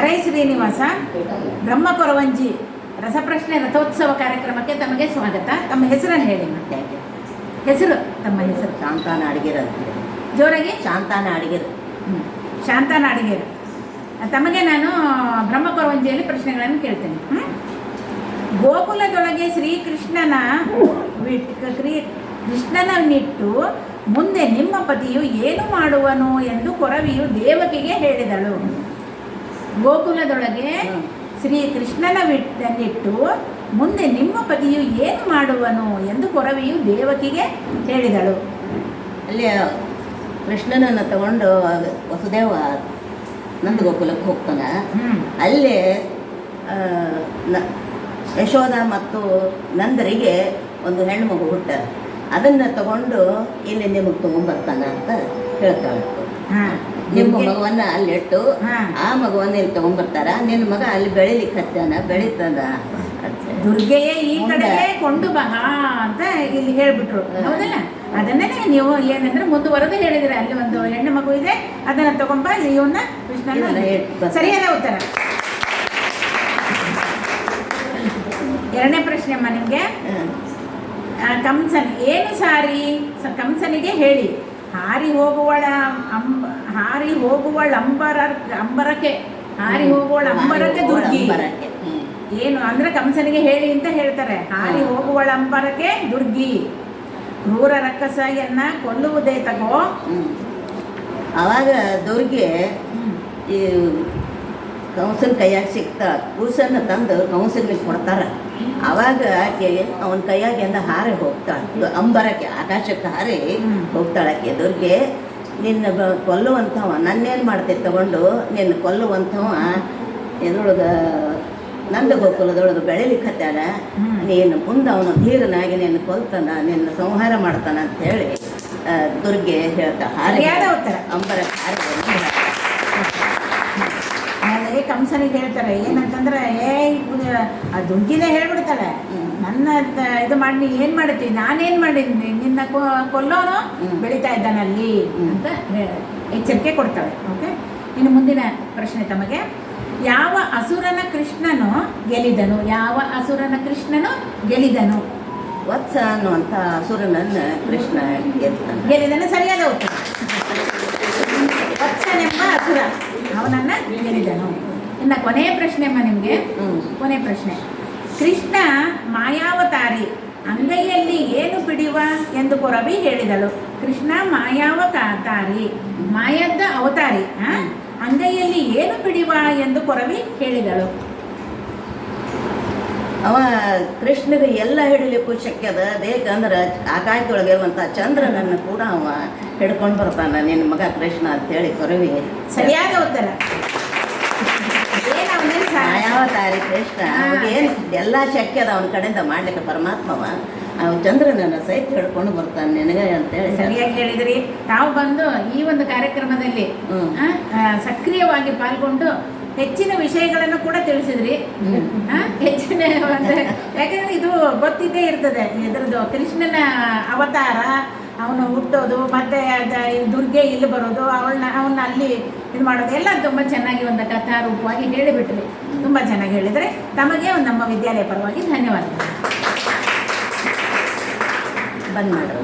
ಹರೈ ಶ್ರೀನಿವಾಸ ಬ್ರಹ್ಮ ಕೊರವಂಜಿ ರಸಪ್ರಶ್ನೆ ರಥೋತ್ಸವ ಕಾರ್ಯಕ್ರಮಕ್ಕೆ ತಮಗೆ ಸ್ವಾಗತ. ತಮ್ಮ ಹೆಸರನ್ನು ಹೇಳಿ ಮತ್ತೆ. ಹೆಸರು? ತಮ್ಮ ಹೆಸರು? ಶಾಂತಾನ ಅಡಿಗೆರ ಜೋರಾಗಿ? ಶಾಂತಾನ ಅಡಿಗೆರು. ಹ್ಞೂ ಶಾಂತಾನ ಅಡಿಗೆರು. ತಮಗೆ ನಾನು ಬ್ರಹ್ಮ ಕೊರವಂಜಿಯಲ್ಲಿ ಪ್ರಶ್ನೆಗಳನ್ನು ಕೇಳ್ತೇನೆ? ಗೋಕುಲದೊಳಗೆ ಶ್ರೀಕೃಷ್ಣನ ಕೃಷ್ಣನ ಕೃಷ್ಣನನ್ನಿಟ್ಟು ಮುಂದೆ ನಿಮ್ಮ ಪತಿಯು ಏನು ಮಾಡುವನು ಎಂದು ಕೊರವಿಯು ದೇವಕಿಗೆ ಹೇಳಿದಳು. ಗೋಕುಲದೊಳಗೆ. ಶ್ರೀ ಕೃಷ್ಣನ ವಿಟ್ಟನ್ನಿಟ್ಟು ಮುಂದೆ ನಿಮ್ಮ ಪತಿಯು ಏನು ಮಾಡುವನು ಎಂದು ಕೊರವಿಯು ದೇವಕಿಗೆ ಹೇಳಿದಳು. ಅಲ್ಲಿ ಕೃಷ್ಣನನ್ನು ತಗೊಂಡು ವಸುದೇವ ನಂದಗೋಕುಲಕ್ಕೆ ಹೋಗ್ತಾನೆ. ಅಲ್ಲಿ ಯಶೋಧ ಮತ್ತು ನಂದರಿಗೆ ಒಂದು ಹೆಣ್ಮಗು ಹುಟ್ಟ ಅದನ್ನು ತಗೊಂಡು ಇಲ್ಲಿ ನಿಮಗೆ ತಗೊಂಬರ್ತಾನೆ ಅಂತ ಹೇಳ್ತಾಳೆ. ಹಾ. ನಿಮ್ಮ ಮಗವನ್ನ ಮಗುವನ್ನ ಅಲ್ಲಿ ಇಟ್ಟು ಹಾ. ಆ ಮಗವನ್ನ ಇಲ್ಲಿ ತಗೊಂಡ್ಬರ್ತಾರ ನಿನ್ನ ಮಗ ಅಲ್ಲಿ ಬೆಳಿಲಿಕ್ಕೆ ಹತ್ತಾನ ಬೆಳೀತದ? ದುರ್ಗೆಯೇ ಈ ಕಡೆ ಕಡೆಗೆ ಕೊಂಡು ಬಾ ಅಂತ ಇಲ್ಲಿ ಹೇಳ್ಬಿಟ್ರು. ಹೌದಲ್ಲ? ಅದನ್ನೇ ನೀವು ಏನಂದ್ರೆ ಮುಂದುವರೆದು ಹೇಳಿದ್ರೆ. ಅಲ್ಲಿ ಒಂದು ಹೆಣ್ಣು ಮಗು ಇದೆ ಅದನ್ನ ತಗೊಂಬ ಇವನ್ನ ಕೃಷ್ಣನ ಇವನ್ನ ಇಟ್ಟು ಸರಿಯಾದ ಉತ್ತರ. ಎರಡನೇ ಪ್ರಶ್ನೆ ಅಮ್ಮ ನಿಮ್ಗೆ. ಕಂಸನ್ ಏನು ಸಾರಿ? ಕಂಸನಿಗೆ ಹೇಳಿ. ಹಾರಿ ಹೋಗುವಳ ಅಂಬ ಹಾರಿ ಹೋಗುವಳ ಅಂಬರ ಅಂಬರಕ್ಕೆ ಹಾರಿ ಹೋಗುವಳ ಅಂಬರಕ್ಕೆ ದುರ್ಗಿ. ಏನು ಅಂದ್ರೆ ಕಂಸನಿಗೆ ಹೇಳಿ ಅಂತ ಹೇಳ್ತಾರೆ. ಹಾರಿ ಹೋಗುವಳ ಅಂಬರಕ್ಕೆ ದುರ್ಗಿ. ಕ್ರೂರ ರಕ್ಕಸೆಯನ್ನ ಕೊಲ್ಲುವುದೇ ತಗೋ. ಅವಾಗ ದುರ್ಗೆ ಈ ಕಂಸನ ಕೈಯಾಗ ಸಿಗ್ತಾ ಕೂಸನ್ನ ತಂದು ಕಂಸನಿಗೆ ಕೊಡ್ತಾರ ಅವಾಗ ಆಕೆ ಅವನ ಕೈಯಾಗಿಂದ ಹಾರಿ ಹೋಗ್ತಾಳೆ ಅಂಬರಕ್ಕೆ ಆಕಾಶಕ್ಕೆ ಹಾರಿ ಹ್ಮ್. ಹೋಗ್ತಾಳೆ ಆಕೆ ದುರ್ಗೆ ನಿನ್ನ ಬ- ಕೊಲ್ಲುವಂಥವ ನನ್ನೇನು ಮಾಡ್ತೈತೆ ತಗೊಂಡು ನಿನ್ನ ಕೊಲ್ಲುವಂಥವ ಎದ್ರೊಳಗೆ ನಂದ ಗೋಕುಲದೊಳಗೆ ಬೆಳಿಲಿಕ್ಕೆ ಹತ್ತಾನ ಹ್ಮ್. ನೀನು ಮುಂದೆ ಅವನು ಧೀರನಾಗಿ ನಿನ್ನ ಕೊಲ್ತಾನ ನಿನ್ನ ಸಂಹಾರ ಮಾಡ್ತಾನ ಅಂತ ಹೇಳಿ ದುರ್ಗೆ ಹೇಳ್ತಾ ಹಾರಿ ಅಂಬರ ಹಾರಿ ಕಂಸನಿಗೆ ಹೇಳ್ತಾರೆ ಏನಂತಂದ್ರೆ ಏ ಆ ಹೇಳ್ಬಿಡ್ತಾಳೆ. ನನ್ನ ಇದು ಮಾಡಿ ನೀ ಏನ್ ಮಾಡುತ್ತಿ? ನಾನೇನ್ ಮಾಡಿದ್ನಿ ನಿನ್ನ ಕೊಲ್ಲೋನು ಬೆಳಿತಾ ಇದ್ದಾನಲ್ಲಿ ಅಂತ ಎಚ್ಚರಿಕೆ ಕೊಡ್ತಾಳೆ. ಓಕೆ? ಇನ್ನು ಮುಂದಿನ ಪ್ರಶ್ನೆ ತಮಗೆ. ಯಾವ ಅಸುರನ ಕೃಷ್ಣನು ಗೆಲಿದನು? ಯಾವ ಅಸುರನ ಕೃಷ್ಣನು ಗೆಲಿದನು? ವತ್ಸ ಅನ್ನುವಂಥ ಅಸುರನನ್ನ ಕೃಷ್ಣ ಗೆಲಿದನು ಸರಿಯಾದ ಉತ್ತರ. ವತ್ಸನೆಂಬ ಅಸುರ ಅವನನ್ನ ಗೆಲಿದನು. ಇನ್ನು ಕೊನೆಯ ಪ್ರಶ್ನೆ ಅಮ್ಮ ನಿಮಗೆ. ಕೊನೆ ಪ್ರಶ್ನೆ. ಕೃಷ್ಣ ಮಾಯಾವತಾರಿ ಅಂಗೈಯಲ್ಲಿ ಏನು ಬಿಡುವ ಎಂದು ಕೊರವಿ ಹೇಳಿದಳು. ಕೃಷ್ಣ ಮಾಯಾವತಾರಿ ಮಾಯದ ಅವತಾರಿ ಆ? ಅಂಗೈಯಲ್ಲಿ ಏನು ಬಿಡುವ ಎಂದು ಕೊರವಿ ಹೇಳಿದಳು. ಅವ ಕೃಷ್ಣಗೆ ಎಲ್ಲ ಹಿಡಿಲಿಕ್ಕೂ ಶಕ್ಯ ಅದ ಬೇಕಂದ್ರೆ ಆಕಾಶದೊಳಗೆ ಇರುವಂಥ ಚಂದ್ರನನ್ನು ಕೂಡ ಅವ ಹಿಡ್ಕೊಂಡು ಬರ್ತಾನೆ ನಿನ್ನ ಮಗ ಕೃಷ್ಣ ಅಂತೇಳಿ ಕೊರವಿ. ಸರಿಯಾದ ಉತ್ತರ. ಮಾಯಾವತಾರಿ ಕೃಷ್ಣ. ಏನು ಎಲ್ಲ ಶಕ್ತಿ ಅದ ಅವನ ಕಡೆಯಿಂದ ಮಾಡ್ಲಿಕ್ಕೆ ಪರಮಾತ್ಮವ? ಅವ ಚಂದ್ರನನ್ನ ಸಹಿತ ಹಿಡ್ಕೊಂಡು ಬರ್ತಾನೆ ನಿನಗೆ ಅಂತೇಳಿ. ಸರಿಯಾಗಿ ಹೇಳಿದ್ರಿ. ತಾವು ಬಂದು ಈ ಒಂದು ಕಾರ್ಯಕ್ರಮದಲ್ಲಿ ಸಕ್ರಿಯವಾಗಿ ಪಾಲ್ಗೊಂಡು ಹೆಚ್ಚಿನ ವಿಷಯಗಳನ್ನು ಕೂಡ ತಿಳಿಸಿದ್ರಿ. ಹೆಚ್ಚಿನ ಯಾಕಂದ್ರೆ ಇದು ಗೊತ್ತಿದ್ದೇ ಇರ್ತದೆ. ಇದರದ್ದು ಕೃಷ್ಣನ ಅವತಾರ ಅವನು ಹುಟ್ಟೋದು, ಮತ್ತೆ ದುರ್ಗೆ ಇಲ್ಲಿ ಬರೋದು, ಅವಳನ್ನ, ಅವನ್ನ ಅಲ್ಲಿ ಇದು ಮಾಡೋದು, ಎಲ್ಲ ತುಂಬ ಚೆನ್ನಾಗಿ ಒಂದು ಕಥಾರೂಪವಾಗಿ ಹೇಳಿಬಿಟ್ರಿ. ತುಂಬ ಚೆನ್ನಾಗಿ ಹೇಳಿದರೆ ತಮಗೆ ಒಂದು ನಮ್ಮ ವಿದ್ಯಾಲಯ ಪರವಾಗಿ ಧನ್ಯವಾದ ಬಂದ್ ಮಾಡ್ರಿ